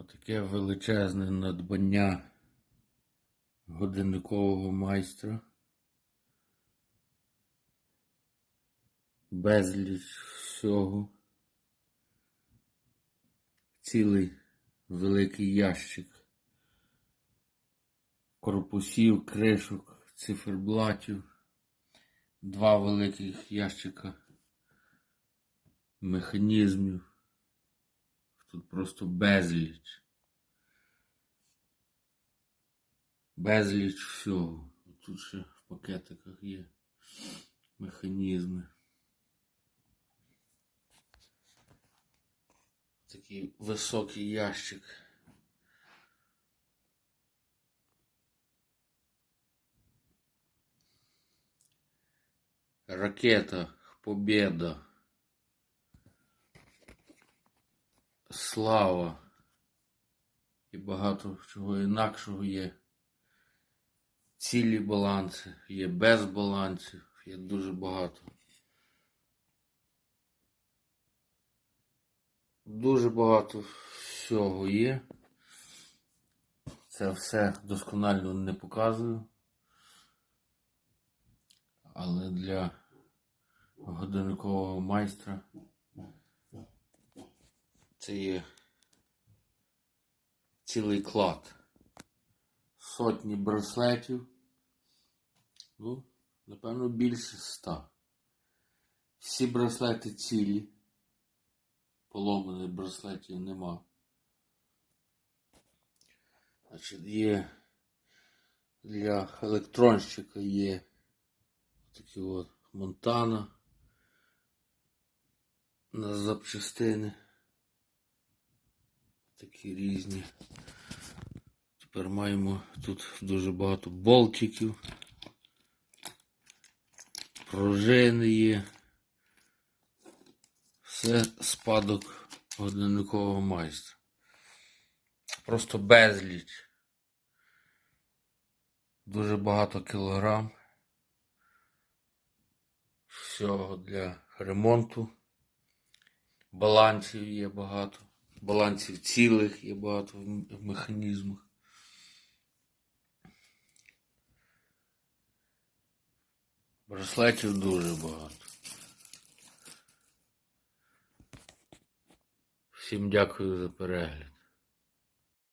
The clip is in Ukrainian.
Отаке величезне надбання годинникового майстра. Безліч всього. Цілий великий ящик корпусів, кришок, циферблатів, два великих ящика механізмів. Тут просто безліч. Безліч всього. Тут ще в пакетиках є механізми. Такий високий ящик. Ракета Побєда. Слава. І багато чого інакшого є. Цілі баланси, є без балансів, є дуже багато. Дуже багато всього є. Це все досконально не показую. Але для годинникового майстра це є цілий клад. Сотні браслетів. Ну, напевно, більше ста. Всі браслети цілі. Поломаних браслетів нема. Значить, є для електронщика є такі от Монтана на запчастини. Такі різні. Тепер маємо тут дуже багато болтиків. Пружини є. Все спадок годинникового майстра. Просто безліч. Дуже багато кілограм. Всього для ремонту. Балансів є багато. Балансів цілих є багато в механізмах. Браслетів дуже багато. Всім дякую за перегляд.